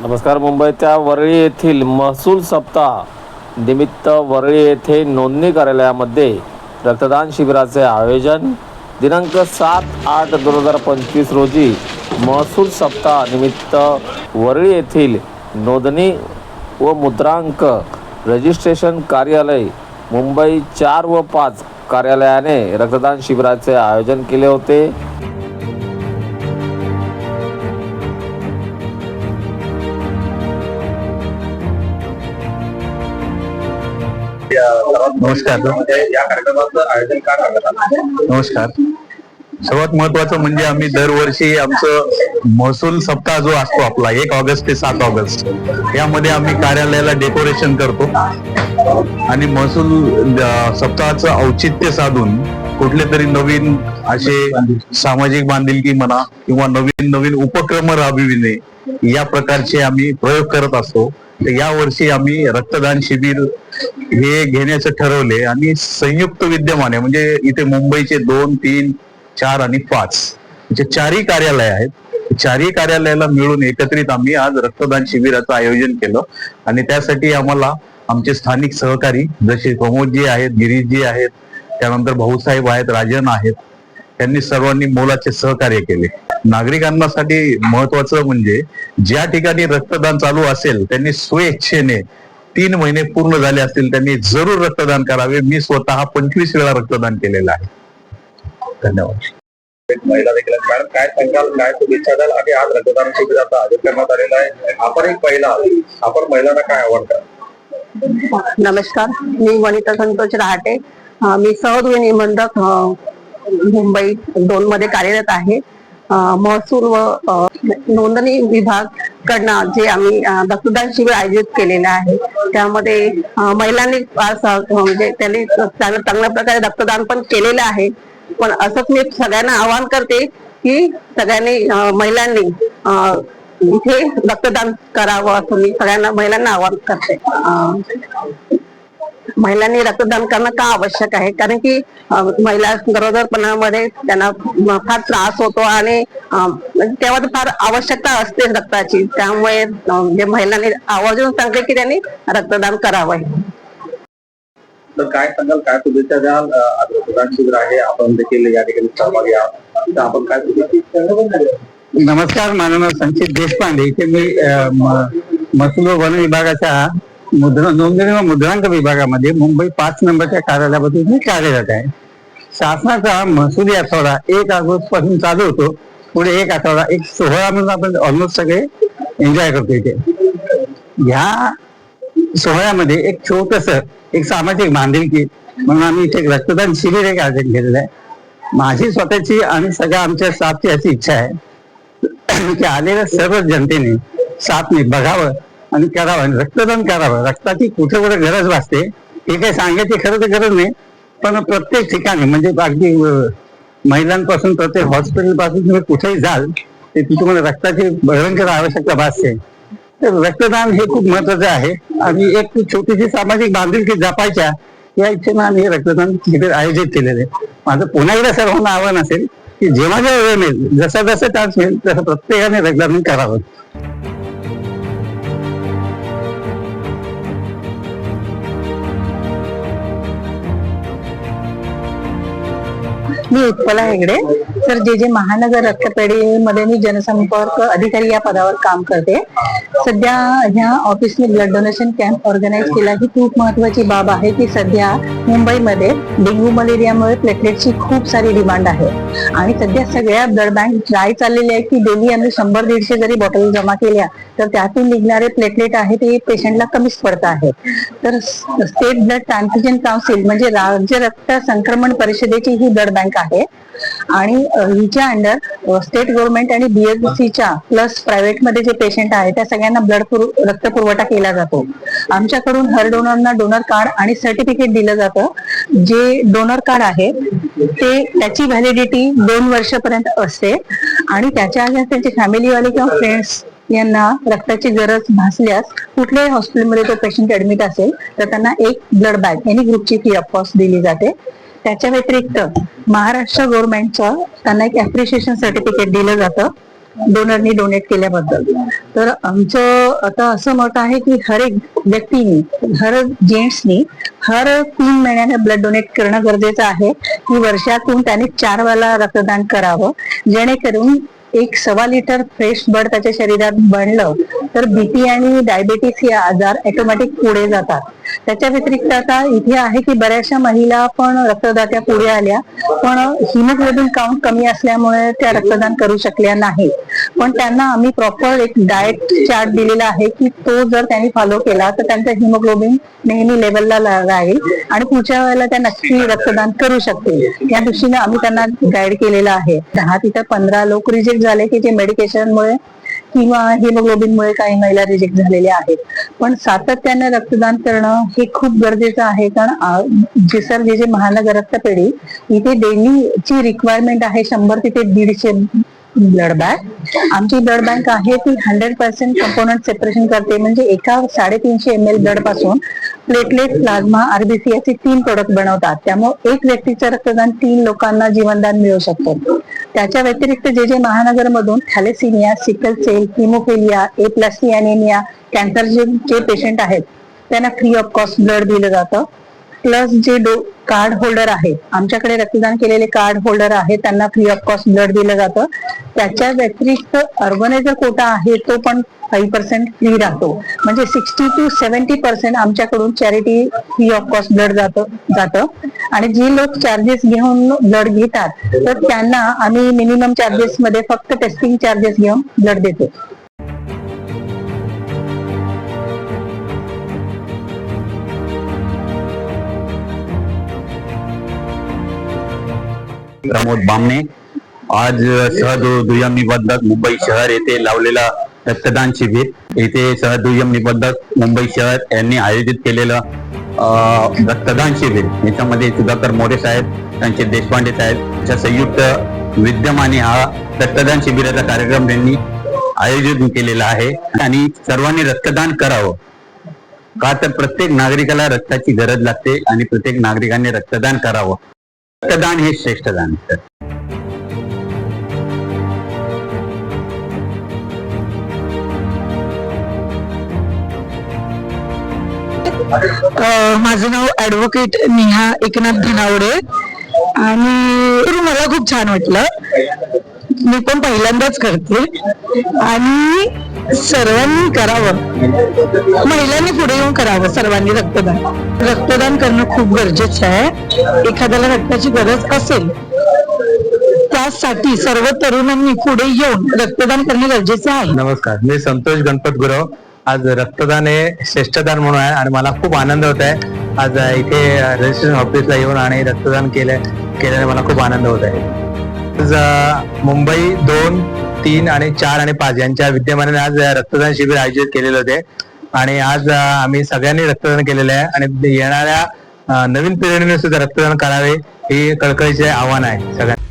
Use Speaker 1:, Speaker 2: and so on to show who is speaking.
Speaker 1: नमस्कार मुंबईच्या वरळी येथील महसूल सप्ताह निमित्त वरळी येथे नोंदणी कार्यालयामध्ये रक्तदान शिबिराचे आयोजन. दिनांक सात आठ दोन हजार पंचवीस रोजी महसूल सप्ताह निमित्त वरळी येथील नोंदणी व मुद्रांक रजिस्ट्रेशन कार्यालय मुंबई चार व पाच कार्यालयाने रक्तदान शिबिराचे आयोजन केले होते.
Speaker 2: नमस्कार.
Speaker 3: या कार्यक्रमाचं आयोजन का करण्यात
Speaker 2: नमस्कार. सर्वात महत्वाचं म्हणजे आम्ही दरवर्षी आमचं महसूल सप्ताह जो असतो आपला एक ऑगस्ट ते सात ऑगस्ट यामध्ये आम्ही कार्यालयाला डेकोरेशन करतो. आणि महसूल सप्ताहाचं औचित्य साधून कुठले तरी नवीन असे सामाजिक बांधिलकी म्हणा किंवा नवीन नवीन उपक्रम राबविणे या प्रकारचे आम्ही प्रयोग करत असतो. तर या वर्षी आम्ही रक्तदान शिबिर हे घेण्याचं ठरवले आणि संयुक्त विद्यमाने म्हणजे इथे मुंबईचे दोन तीन चार आणि पाच म्हणजे चारही कार्यालय आहेत चारही कार्यालयाला मिळून एकत्रित आम्ही आज रक्तदान शिबिराचं आयोजन केलं. आणि त्यासाठी आम्हाला आमचे स्थानिक सहकारी जसे प्रमोदजी आहेत गिरीशजी आहेत त्यानंतर भाऊसाहेब आहेत राजन आहेत त्यांनी सर्वांनी मोलाचे सहकार्य केले. नागरिकांसाठी महत्वाचं म्हणजे ज्या ठिकाणी रक्तदान चालू असेल त्यांनी स्वेच्छेने तीन महिने पूर्ण झाले असतील त्यांनी जरूर रक्तदान करावे. मी स्वतः पंचवीस वेळा रक्तदान केलेलं आहे. धन्यवाद.
Speaker 3: एक महिला देखील आहेत. मॅडम काय सांगाल? काय शुभेच्छा द्याल आणि आज रक्तदान शिबिराचं आयोजन करण्यात आलेलं आहे. आपण एक महिला. आपण महिलांना काय आवडतं?
Speaker 4: नमस्कार. मी वनिता संतोष रहाटे. मी सहदुरी निबंधक मुंबई दोन मध्ये कार्यरत आहे. महसूल व नोंदणी विभाग कडनं जे आम्ही रक्तदान शिबिर आयोजित केलेलं आहे त्यामध्ये महिलांनी फार म्हणजे त्यांनी चांगल्या चांगल्या प्रकारे रक्तदान पण केलेलं आहे. पण असंच मी सगळ्यांना आवाहन करते की सगळ्यांनी महिलांनी इथे रक्तदान करावं असं मी सगळ्यांना महिलांना आवाहन करते. महिलांनी रक्तदान करणं का आवश्यक आहे? कारण की महिला गरोदरपणामध्ये त्यांना म- फार त्रास होतो आणि अं, तेव्हा तर फार आवश्यकता असते रक्ताची. त्यामुळे जे महिलांनी आवर्जून सांगते की त्यांनी रक्तदान करावं.
Speaker 3: तर काय सांगाल? काय शुभेच्छा द्याल? रक्तदान शिबिर आहे. आपण देखील या ठिकाणी सहभागी आहात. तर आपण काय
Speaker 2: नमस्कार. माझं नाव संचित देशपांडे. इथे मी अ, म- महसूल व वन विभागाच्या मुद्रा नोंदणी व मुद्रांक विभागामध्ये मुंबई पाच नंबरच्या कार्यालयामध्ये मी कार्यरत आहे. शासनाचा महसुली आठवडा एक ऑगस्टपासून चालू होतो. पुढे एक आठवडा एक सोहळा म्हणून आपण ऑलमोस्ट सगळे एन्जॉय करतो इथे. ह्या सोहळ्यामध्ये एक छोटस एक सामाजिक बांधिलकी म्हणून आम्ही इथे एक रक्तदान शिबिर एक आयोजन केलेलं आहे. माझी स्वतःची आणि सगळ्या आमच्या स्टाफची अशी इच्छा आहे की आलेल्या सर्व जनतेने साथने बघावं. आणि करावं. आणि रक्तदान करावं. रक्ताची कुठे कुठे गरज भासते. हे काही सांगायची खरं तर गरज नाही. पण प्रत्येक ठिकाणी म्हणजे अगदी महिलांपासून प्रत्येक हॉस्पिटलपासून तुम्ही कुठेही जाल ते तिथे तुम्हाला रक्ताची भयंकर आवश्यकता भासते. तर रक्तदान हे खूप महत्वाचं आहे. आणि एक छोटीशी सामाजिक बांधिलकी जपायच्या या इच्छेनं आम्ही हे रक्तदान शिबिर आयोजित केलेले आहे. माझं पुन्हा एकदा सर्वांना आव्हान असेल की जेव्हा जेव्हा वेळ मिळेल जसा जसा चान्स मिळेल तसं प्रत्येकाने रक्तदान करावं.
Speaker 4: मी उत्पला हेगडे. तर जे जे महानगर रक्तपेढीमध्ये मी जनसंपर्क अधिकारी या पदावर काम करते. सध्या ह्या ऑफिसने ब्लड डोनेशन कॅम्प ऑर्गनाईज केला ही खूप महत्वाची बाब आहे की सध्या मुंबईमध्ये डेंग्यू मलेरियामुळे प्लेटलेटची खूप सारी डिमांड आहे. आणि सध्या सगळ्या ब्लड बँक ड्राय चाललेली आहे की डेली आम्ही शंभर दीडशे जरी बॉटल जमा केल्या तर त्यातून निघणारे प्लेटलेट आहे ते पेशंटला कमीच पडत आहे. तर स्टेट ब्लड ट्रान्सिजन काउन्सिल म्हणजे राज्य रक्त संक्रमण परिषदेची ही ब्लड बँक आहे. आणि हिच्या अंडर स्टेट गव्हर्नमेंट आणि बीएससीच्या प्लस प्रायव्हेटमध्ये जे पेशंट आहे त्या सगळ्यांना ब्लड रक्त पुरवठा केला जातो. आमच्याकडून हर डोनरना डोनर कार्ड आणि सर्टिफिकेट दिलं जातं. जे डोनर कार्ड आहे ते त्याची व्हॅलिडिटी दोन वर्षापर्यंत असते. आणि त्याच्या आधी त्यांचे फॅमिलीवाले किंवा फ्रेंड्स यांना रक्ताची गरज भासल्यास कुठल्याही हॉस्पिटलमध्ये तो पेशंट ऍडमिट असेल तर त्यांना एक ब्लड बॅग एनी ग्रुपची फी ऑफकोर्स दिली जाते. त्याच्या व्यतिरिक्त महाराष्ट्र गव्हर्नमेंटचं त्यांना एक अप्रिशिएशन सर्टिफिकेट दिलं जातं डोनरनी डोनेट केल्याबद्दल. तर आमचं आता असं मत आहे की हर एक व्यक्तीने हर जेंट्सनी हर तीन महिन्याने ब्लड डोनेट करणं गरजेचं आहे. की वर्षातून त्याने चार वेळा रक्तदान करावं. जेणेकरून एक सव्वा लिटर फ्रेश ब्लड त्याच्या शरीरात बनलं तर बीपी आणि डायबेटीस हे आजार ऑटोमॅटिक पुढे जातात. त्याच्या व्यतिरिक्त आता इथे आहे की बऱ्याचशा महिला पण रक्तदात्या पुढे आल्या. पण हिमोग्लोबिन काउंट कमी असल्यामुळे त्या रक्तदान करू शकल्या नाही पण त्यांना आम्ही प्रॉपर एक डाएट चार्ट दिलेला आहे की तो जर त्यांनी फॉलो केला तर त्यांचा हिमोग्लोबिन नेहमी लेवलला राहील आणि पुढच्या वेळेला त्या नक्की रक्तदान करू शकतील. या दृष्टीने आम्ही त्यांना गाईड केलेलं आहे. दहा तिथं पंधरा लोक रिजेक्ट झाले की जे मेडिकेशनमुळे किंवा हिमोग्लोबिनमुळे काही महिला रिजेक्ट झालेल्या आहेत. पण सातत्याने रक्तदान करणं हे खूप गरजेचं आहे. कारण जे सर जे जे महानगर रक्तपेढी इथे डेली ची रिक्वायरमेंट आहे शंभर तिथे दीडशे ब्लड बँक आमची ब्लड बँक आहे ती हंड्रेड पर्सेंट कंपोनंट सेपरेशन करते. म्हणजे एका साडेतीनशे एम एल ब्लडपासून प्लेटलेट प्लाझ्मा आरबीसी असे तीन प्रोडक्ट बनवतात. त्यामुळे एक व्यक्तीचं रक्तदान तीन लोकांना जीवनदान मिळू शकतं. त्याच्या व्यतिरिक्त जे जे महानगरमधून thalassaemia sickle cell haemophilia aplastic जे पेशंट आहेत त्यांना फ्री ऑफ कॉस्ट ब्लड दिलं जातं. प्लस जे कार्ड होल्डर आहेत आमच्याकडे रक्तदान केलेले कार्ड होल्डर आहेत त्यांना फ्री ऑफ कॉस्ट ब्लड दिलं जातं. त्याच्या व्यतिरिक्त अर्बनायझर कोटा आहे तो पण फाईव्ह पर्सेंट फ्री राहतो. म्हणजे सिक्स्टी टू सेव्हन्टी पर्सेंट आमच्याकडून charity free of cost blood जातं जातं. आणि जे लोक चार्जेस घेऊन ब्लड घेतात तर त्यांना आम्ही मिनिमम चार्जेस मध्ये फक्त टेस्टिंग चार्जेस घेऊन ब्लड देतो.
Speaker 5: प्रमोद बामणे आज सहदुय्यम निबंधक मुंबई शहर येथे लावलेला रक्तदान शिबिर. येथे सहदुय्यम निबंधक मुंबई शहर यांनी आयोजित केलेलं रक्तदान शिबिर. याच्यामध्ये सुधाकर मोरे साहेब त्यांचे देशपांडे साहेब च्या संयुक्त विद्यमाने हा रक्तदान शिबिराचा कार्यक्रम त्यांनी आयोजित केलेला आहे. आणि सर्वांनी रक्तदान करावं. का तर प्रत्येक नागरिकाला रक्ताची गरज लागते आणि प्रत्येक नागरिकाने रक्तदान करावं. रक्तदान हे श्रेष्ठ दान
Speaker 6: माझं नाव ऍडव्होकेट नेहा एकनाथ धनावडे. आणि मला खूप छान वाटलं. मी पण पहिल्यांदाच करते. आणि सर्वांनी करावं. महिलांनी पुढे येऊन करावं सर्वांनी रक्तदान. रक्तदान करणं खूप गरजेचं आहे. एखाद्याला रक्ताची गरज असेल त्यासाठी सर्व तरुणांनी पुढे येऊन रक्तदान करणे गरजेचे आहे.
Speaker 7: नमस्कार मी संतोष गणपत गुरव. आज रक्तदान हे श्रेष्ठदान म्हणून आहे आणि मला खूप आनंद होत आहे. आज इथे रजिस्ट्रेशन ऑफिसला येऊन आणि रक्तदान केलं केल्याने मला खूप आनंद होत आहे. आज मुंबई दोन तीन आणि चार आणि पाच यांच्या विद्यमानाने आज रक्तदान शिबिर आयोजित केलेले होते. आणि आज आम्ही सगळ्यांनी रक्तदान केलेलं आहे आणि येणाऱ्या नवीन पिढीने सुद्धा रक्तदान करावे हे कळकळीचे आव्हान आहे सगळ्यांना.